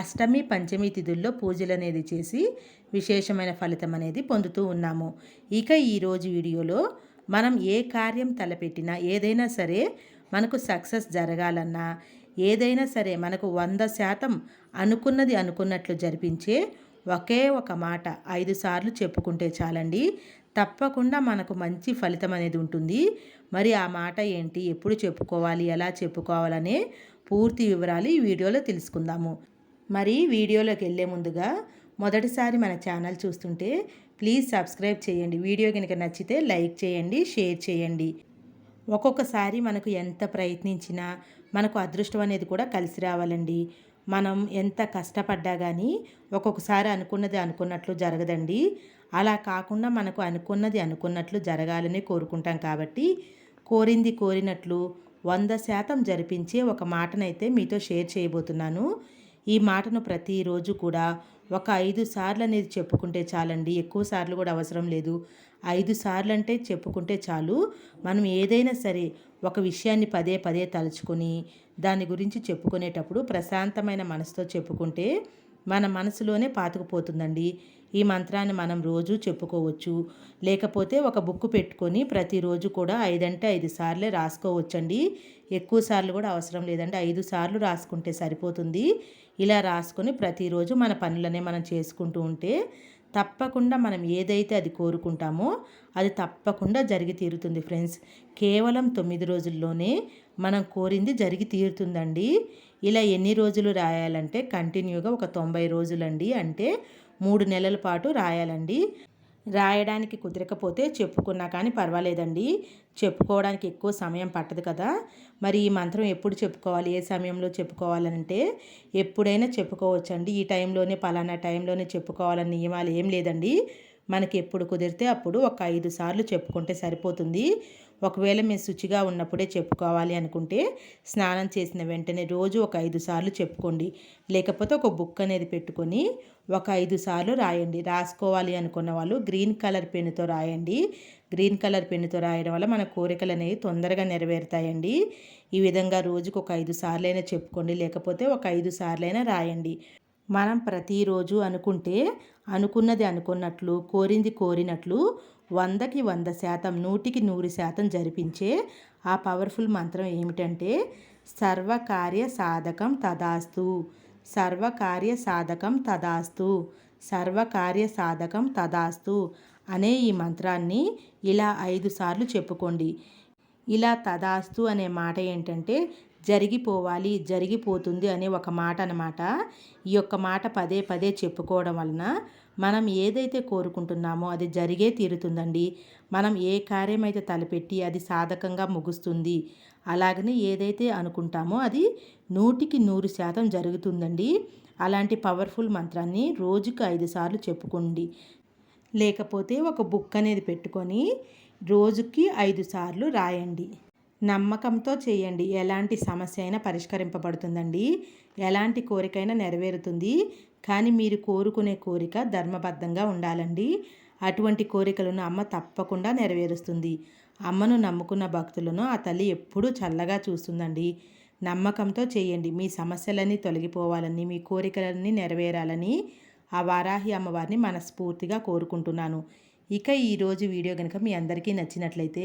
అష్టమి పంచమి తిథుల్లో పూజలు అనేది చేసి విశేషమైన ఫలితం అనేది పొందుతూ ఉన్నాము. ఇక ఈరోజు వీడియోలో మనం ఏ కార్యం తలపెట్టినా ఏదైనా సరే మనకు సక్సెస్ జరగాలన్నా ఏదైనా సరే మనకు వంద శాతం అనుకున్నది అనుకున్నట్లు జరిపించే ఒకే ఒక మాట ఐదు సార్లు చెప్పుకుంటే చాలండి. తప్పకుండా మనకు మంచి ఫలితం అనేది ఉంటుంది. మరి ఆ మాట ఏంటి? ఎప్పుడు చెప్పుకోవాలి? ఎలా చెప్పుకోవాలనే పూర్తి వివరాలు ఈ వీడియోలో తెలుసుకుందాము. మరి వీడియోలోకి వెళ్ళే ముందుగా మొదటిసారి మన ఛానల్ చూస్తుంటే ప్లీజ్ సబ్స్క్రైబ్ చేయండి. వీడియో కనుక నచ్చితే లైక్ చేయండి షేర్ చేయండి. ఒక్కొక్కసారి మనకు ఎంత ప్రయత్నించినా మనకు అదృష్టం అనేది కూడా కలిసి రావాలండి. మనం ఎంత కష్టపడ్డా కానీ ఒక్కొక్కసారి అనుకున్నది అనుకున్నట్లు జరగదండి. అలా కాకుండా మనకు అనుకున్నది అనుకున్నట్లు జరగాలని కోరుకుంటాం కాబట్టి కోరింది కోరినట్లు వంద శాతం జరిపించే ఒక మాటనైతే మీతో షేర్ చేయబోతున్నాను. ఈ మాటను ప్రతిరోజు కూడా ఒక ఐదు సార్లు అనేది చెప్పుకుంటే చాలండి. ఎక్కువ సార్లు కూడా అవసరం లేదు. ఐదు సార్లు అంటే చెప్పుకుంటే చాలు. మనం ఏదైనా సరే ఒక విషయాన్ని పదే పదే తలుచుకొని దాని గురించి చెప్పుకునేటప్పుడు ప్రశాంతమైన మనసుతో చెప్పుకుంటే మన మనసులోనే పాతుకుపోతుందండి. ఈ మంత్రాన్ని మనం రోజు చెప్పుకోవచ్చు. లేకపోతే ఒక బుక్ పెట్టుకొని ప్రతిరోజు కూడా ఐదంటే ఐదు సార్లే రాసుకోవచ్చండి. ఎక్కువ సార్లు కూడా అవసరం లేదండి. ఐదు సార్లు రాసుకుంటే సరిపోతుంది. ఇలా రాసుకొని ప్రతిరోజు మన పనులనే మనం చేసుకుంటూ ఉంటే తప్పకుండా మనం ఏదైతే అది కోరుకుంటామో అది తప్పకుండా జరిగి తీరుతుంది ఫ్రెండ్స్. కేవలం తొమ్మిది రోజుల్లోనే మనం కోరింది జరిగి తీరుతుందండి. ఇలా ఎన్ని రోజులు రాయాలంటే కంటిన్యూగా ఒక తొంభై రోజులండి అంటే మూడు నెలల పాటు రాయాలండి. రాయడానికి కుదరకపోతే చెప్పుకున్నా కానీ పర్వాలేదండి. చెప్పుకోవడానికి ఎక్కువ సమయం పట్టదు కదా. మరి ఈ మంత్రం ఎప్పుడు చెప్పుకోవాలి? ఏ సమయంలో చెప్పుకోవాలంటే ఎప్పుడైనా చెప్పుకోవచ్చండి. ఈ టైంలోనే పలానా టైంలోనే చెప్పుకోవాలని నియమాలు ఏం లేదండి. మనకి ఎప్పుడు కుదిరితే అప్పుడు ఒక ఐదు సార్లు చెప్పుకుంటే సరిపోతుంది. ఒకవేళ మేము శుచిగా ఉన్నప్పుడే చెప్పుకోవాలి అనుకుంటే స్నానం చేసిన వెంటనే రోజు ఒక ఐదు సార్లు చెప్పుకోండి. లేకపోతే ఒక బుక్ అనేది పెట్టుకొని ఒక ఐదు సార్లు రాయండి. రాసుకోవాలి అనుకున్న వాళ్ళు గ్రీన్ కలర్ పెన్నుతో రాయండి. గ్రీన్ కలర్ పెన్నుతో రాయడం వల్ల మన కోరికలు అనేవి తొందరగా నెరవేరుతాయండి. ఈ విధంగా రోజుకు ఒక ఐదు సార్లైనా చెప్పుకోండి. లేకపోతే ఒక ఐదు సార్లైనా రాయండి. మనం ప్రతిరోజు అనుకుంటే అనుకున్నది అనుకున్నట్లు కోరింది కోరినట్లు వందకి వంద శాతం నూటికి నూరు శాతం జరిపించే ఆ పవర్ఫుల్ మంత్రం ఏమిటంటే సర్వకార్య సాధకం తదాస్తు. సర్వకార్య సాధకం తదాస్తు. సర్వకార్య సాధకం తదాస్తు అనే ఈ మంత్రాన్ని ఇలా ఐదు సార్లు చెప్పుకోండి. ఇలా తదాస్తు అనే మాట ఏంటంటే జరిగిపోవాలి జరిగిపోతుంది అనే ఒక మాట అనమాట ఈ యొక్క మాట పదే పదే చెప్పుకోవడం వలన మనం ఏదైతే కోరుకుంటున్నామో అది జరిగే తీరుతుందండి. మనం ఏ కార్యమైతే తలపెట్టి అది సాధకంగా ముగుస్తుంది అలాగనే ఏదైతే అనుకుంటామో అది నూటికి నూరు శాతం జరుగుతుందండి. అలాంటి పవర్ఫుల్ మంత్రాన్ని రోజుకు ఐదు సార్లు చెప్పుకోండి. లేకపోతే ఒక బుక్ అనేది పెట్టుకొని రోజుకి ఐదు సార్లు రాయండి. నమ్మకంతో చేయండి. ఎలాంటి సమస్య అయినా పరిష్కరింపబడుతుందండి. ఎలాంటి కోరికైనా నెరవేరుతుంది. కానీ మీరు కోరుకునే కోరిక ధర్మబద్ధంగా ఉండాలండి. అటువంటి కోరికలను అమ్మ తప్పకుండా నెరవేరుస్తుంది. అమ్మను నమ్ముకున్న భక్తులను ఆ తల్లి ఎప్పుడూ చల్లగా చూస్తుందండి. నమ్మకంతో చేయండి. మీ సమస్యలన్నీ తొలగిపోవాలని మీ కోరికలన్నీ నెరవేరాలని ఆ వారాహి అమ్మవారిని మనస్ఫూర్తిగా కోరుకుంటున్నాను. ఇక ఈరోజు వీడియో కనుక మీ అందరికీ నచ్చినట్లయితే